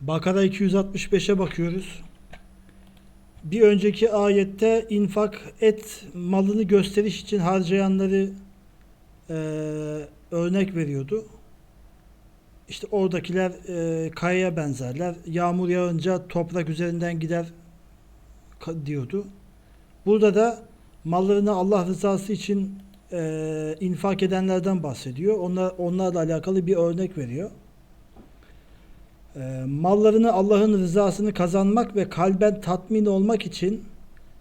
Bakara 265'e bakıyoruz. Bir önceki ayette infak et malını gösteriş için harcayanları eee, örnek veriyordu. İşte oradakiler eee, kayaya benzerler. Yağmur yağınca toprak üzerinden gider diyordu. Burada da mallarını Allah rızası için eee, infak edenlerden bahsediyor. Onlar, onlarla alakalı bir örnek veriyor. Eee, mallarını Allah'ın rızasını kazanmak ve kalben tatmin olmak için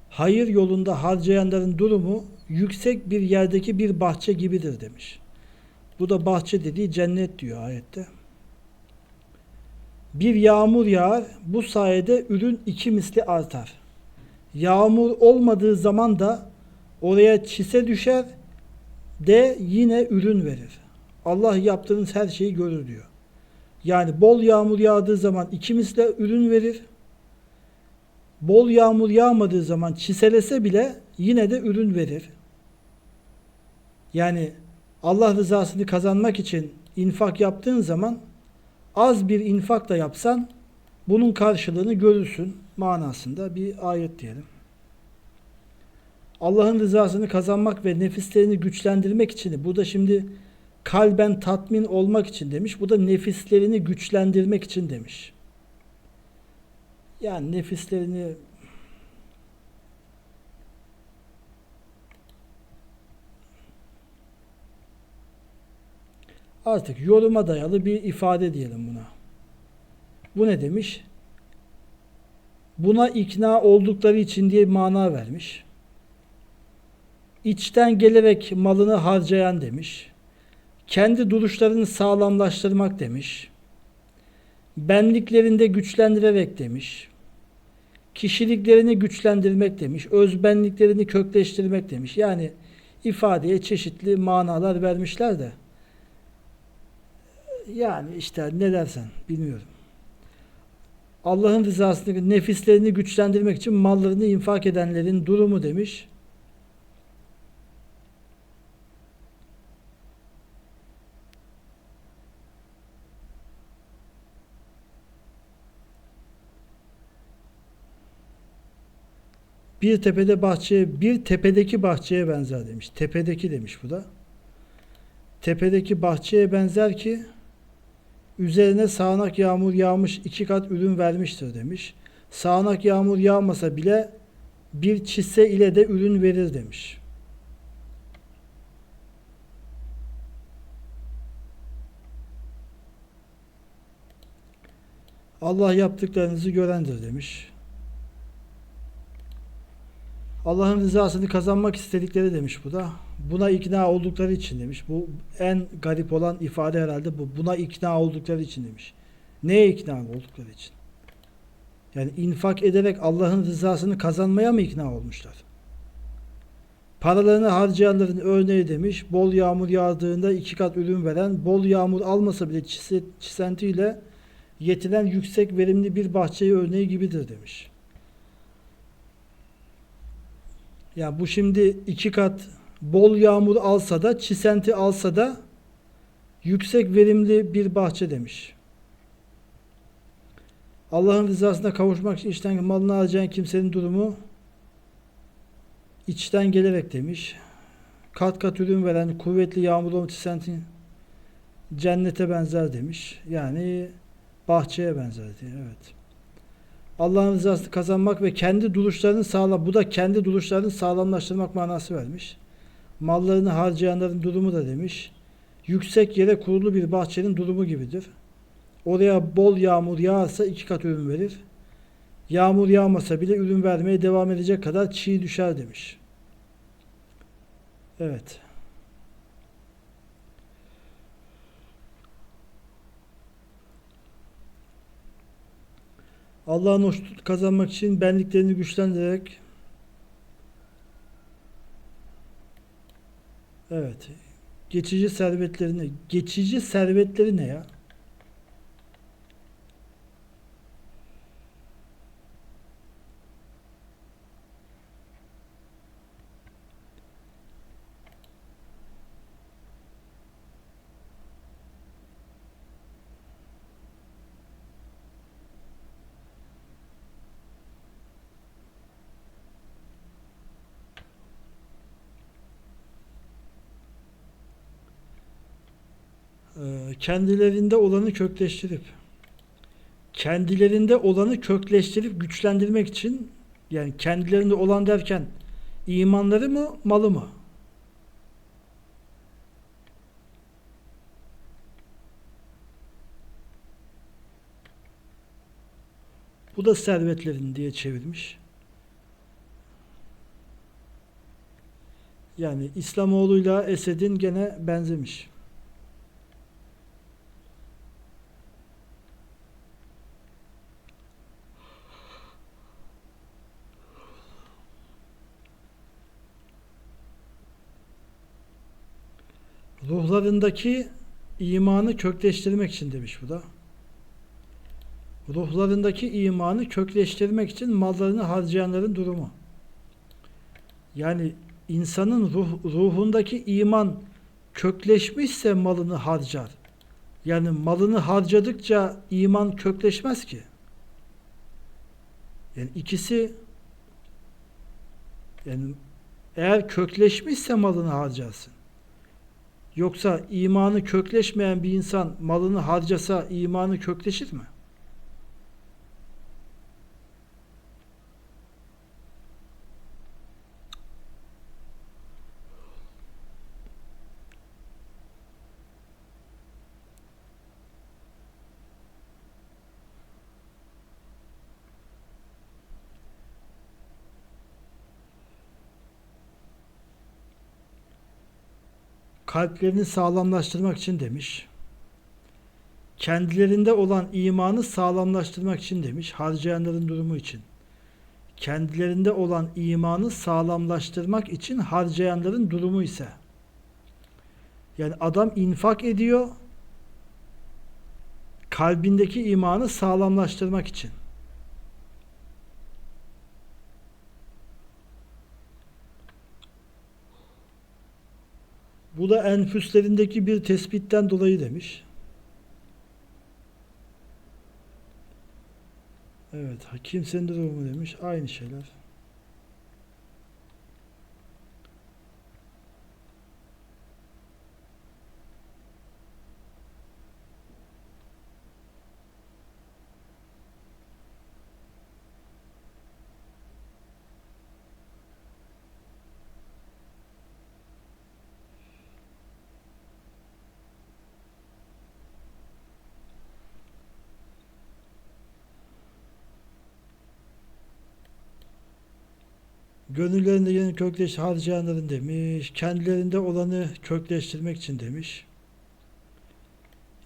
hayır yolunda harcayanların durumu yüksek bir yerdeki bir bahçe gibidir demiş. Bu da bahçe dediği cennet diyor ayette. Bir yağmur yağar, bu sayede ürün iki misli artar. Yağmur olmadığı zaman da oraya çise düşer de yine ürün verir. Allah yaptığınız her şeyi görür diyor. Yani bol yağmur yağdığı zaman iki misle ürün verir. Bol yağmur yağmadığı zaman çiselese bile yine de ürün verir. Yani Allah rızasını kazanmak için infak yaptığın zaman az bir infak da yapsan bunun karşılığını görürsün manasında bir ayet diyelim. Allah'ın rızasını kazanmak ve nefislerini güçlendirmek için burada şimdi kalben tatmin olmak için demiş. Bu da nefislerini güçlendirmek için demiş. Yani nefislerini artık yoruma dayalı bir ifade diyelim buna. Bu ne demiş? Buna ikna oldukları için diye mana vermiş. İçten gelerek malını harcayan demiş. Kendi duruşlarını sağlamlaştırmak demiş. Benliklerinde güçlendirerek demiş. Kişiliklerini güçlendirmek demiş. Özbenliklerini kökleştirmek demiş. Yani ifadeye çeşitli manalar vermişler de. Yani işte ne dersen bilmiyorum. Allah'ın rızasını, nefislerini güçlendirmek için mallarını infak edenlerin durumu demiş. Bir tepede bahçeye, bir tepedeki bahçeye benzer demiş. Tepedeki demiş bu da. Tepedeki bahçeye benzer ki üzerine sağanak yağmur yağmış iki kat ürün vermiştir demiş. Sağanak yağmur yağmasa bile bir çise ile de ürün verir demiş. Allah yaptıklarınızı görendir demiş. Allah'ın rızasını kazanmak istedikleri demiş bu da. Buna ikna oldukları için demiş. Bu en garip olan ifade herhalde bu. Buna ikna oldukları için demiş. Neye ikna oldukları için? Yani infak ederek Allah'ın rızasını kazanmaya mı ikna olmuşlar? Paralarını harcayanların örneği demiş. Bol yağmur yağdığında iki kat ürün veren, bol yağmur almasa bile çise- çisentiyle yetinen yüksek verimli bir bahçeyi örneği gibidir demiş. Ya bu şimdi iki kat bol yağmur alsa da çisenti alsa da yüksek verimli bir bahçe demiş. Allah'ın rızasına kavuşmak için içten malını harcayan kimsenin durumu içten gelerek demiş. Kat kat ürün veren kuvvetli yağmur olan çisentin cennete benzer demiş. Yani bahçeye benzer diye. Evet. Allah'ın rızasını kazanmak ve kendi duruşlarını sağlam, bu da kendi duruşlarını sağlamlaştırmak manası vermiş. Mallarını harcayanların durumu da demiş. Yüksek yere kurulu bir bahçenin durumu gibidir. Oraya bol yağmur yağarsa iki kat ürün verir. Yağmur yağmasa bile ürün vermeye devam edecek kadar çiğ düşer demiş. Evet. Allah'ın hoşnut kazanmak için benliklerini güçlendirerek Evet. Geçici servetlerini geçici servetleri ne ya? Kendilerinde olanı kökleştirip kendilerinde olanı kökleştirip güçlendirmek için yani kendilerinde olan derken imanları mı malı mı? Bu da servetlerin diye çevirmiş. Yani İslamoğlu'yla Esed'in gene benzemiş. Ruhlarındaki imanı kökleştirmek için demiş bu da. Ruhlarındaki imanı kökleştirmek için mallarını harcayanların durumu. Yani insanın ruh, ruhundaki iman kökleşmişse malını harcar. Yani malını harcadıkça iman kökleşmez ki. Yani ikisi yani eğer kökleşmişse malını harcarsın. Yoksa imanı kökleşmeyen bir insan malını harcasa imanı kökleşir mi? Kalplerini sağlamlaştırmak için demiş. Kendilerinde olan imanı sağlamlaştırmak için demiş. Harcayanların durumu için. Kendilerinde olan imanı sağlamlaştırmak için harcayanların durumu ise. Yani adam infak ediyor kalbindeki imanı sağlamlaştırmak için. Bu da enfüslerindeki bir tespitten dolayı demiş. Evet, hakim sendromu demiş. Aynı şeyler. Gönüllerinde yeni kökleş harcayanların demiş. Kendilerinde olanı kökleştirmek için demiş.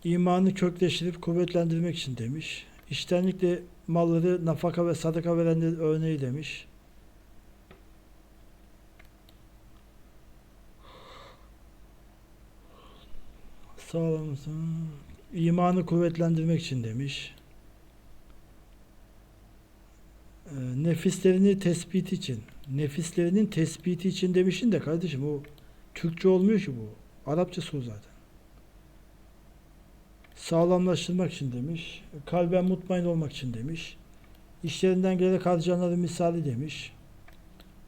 İmanı kökleştirip kuvvetlendirmek için demiş. İştenlikle malları nafaka ve sadaka verenlerin örneği demiş. Sağlamasın. İmanı kuvvetlendirmek için demiş. Ee, nefislerini tespit için. Nefislerinin tespiti için demişin de kardeşim o Türkçe olmuyor ki bu. Arapçası o zaten. Sağlamlaştırmak için demiş. Kalben mutmain olmak için demiş. İşlerinden gelerek harcayanların misali demiş.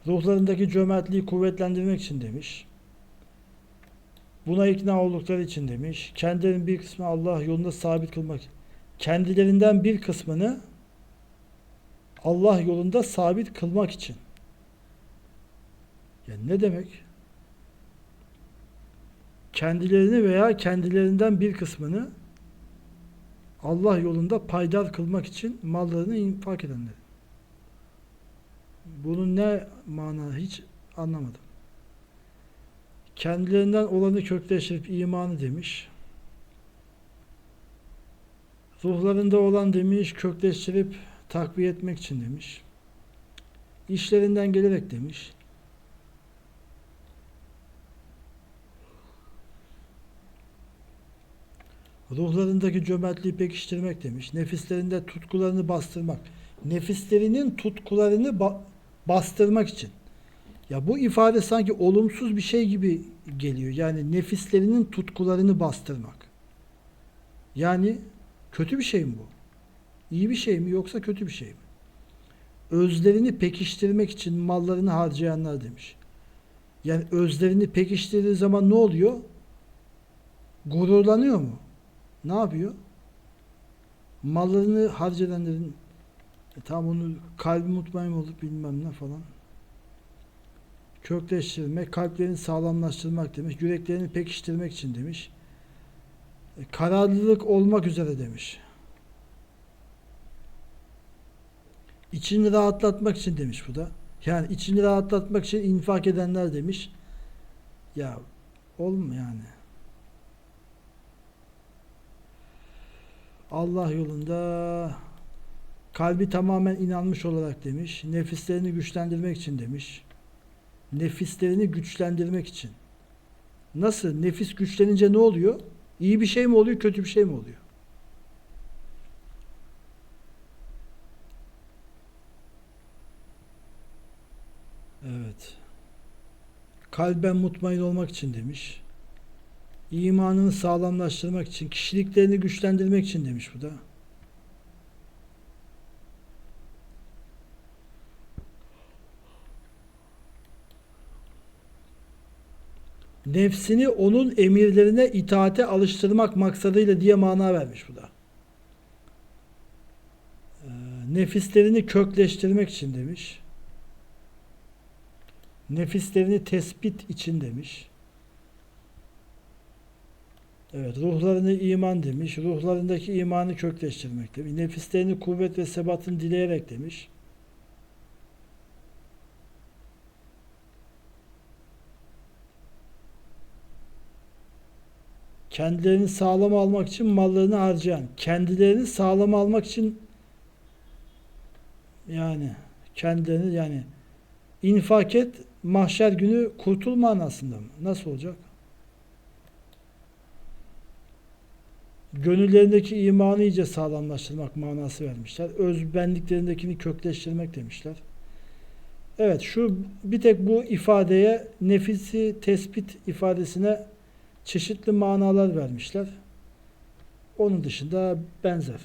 Ruhlarındaki cömertliği kuvvetlendirmek için demiş. Buna ikna oldukları için demiş. Kendilerinin bir kısmını Allah yolunda sabit kılmak. Kendilerinden bir kısmını Allah yolunda sabit kılmak için. Yani ne demek? Kendilerini veya kendilerinden bir kısmını Allah yolunda paydar kılmak için mallarını infak edenler. Bunun ne mana hiç anlamadım. Kendilerinden olanı kökleştirip imanı demiş. Ruhlarında olan demiş kökleştirip takviye etmek için demiş. İşlerinden gelerek demiş. Ruhlarındaki cömertliği pekiştirmek demiş. Nefislerinde tutkularını bastırmak. Nefislerinin tutkularını ba- bastırmak için. Ya bu ifade sanki olumsuz bir şey gibi geliyor. Yani nefislerinin tutkularını bastırmak. Yani kötü bir şey mi bu? İyi bir şey mi yoksa kötü bir şey mi? Özlerini pekiştirmek için mallarını harcayanlar demiş. Yani özlerini pekiştirdiği zaman ne oluyor? Gururlanıyor mu? Ne yapıyor? Mallarını harcayanların e, tam onu kalbi mutmain olup bilmem ne falan. Kökleştirmek, kalplerini sağlamlaştırmak demiş. Yüreklerini pekiştirmek için demiş. E, kararlılık olmak üzere demiş. İçini rahatlatmak için demiş bu da. Yani içini rahatlatmak için infak edenler demiş. Ya olma yani. Allah yolunda kalbi tamamen inanmış olarak demiş. Nefislerini güçlendirmek için demiş. Nefislerini güçlendirmek için. Nasıl? Nefis güçlenince ne oluyor? İyi bir şey mi oluyor, kötü bir şey mi oluyor? Evet. Kalben mutmain olmak için demiş. İmanını sağlamlaştırmak için, kişiliklerini güçlendirmek için demiş bu da. Nefsini onun emirlerine itaate alıştırmak maksadıyla diye mana vermiş bu da. Ee, nefislerini kökleştirmek için demiş. Nefislerini tespit için demiş. Evet, ruhlarını iman demiş. Ruhlarındaki imanı kökleştirmek demiş. Nefislerini kuvvet ve sebatın dileyerek demiş. Kendilerini sağlam almak için mallarını harcayan, kendilerini sağlam almak için yani kendilerini yani infak et mahşer günü kurtul manasında mı? Nasıl olacak? Gönüllerindeki imanı iyice sağlamlaştırmak manası vermişler. Özbenliklerindekini kökleştirmek demişler. Evet şu bir tek bu ifadeye nefisi tespit ifadesine çeşitli manalar vermişler. Onun dışında benzer.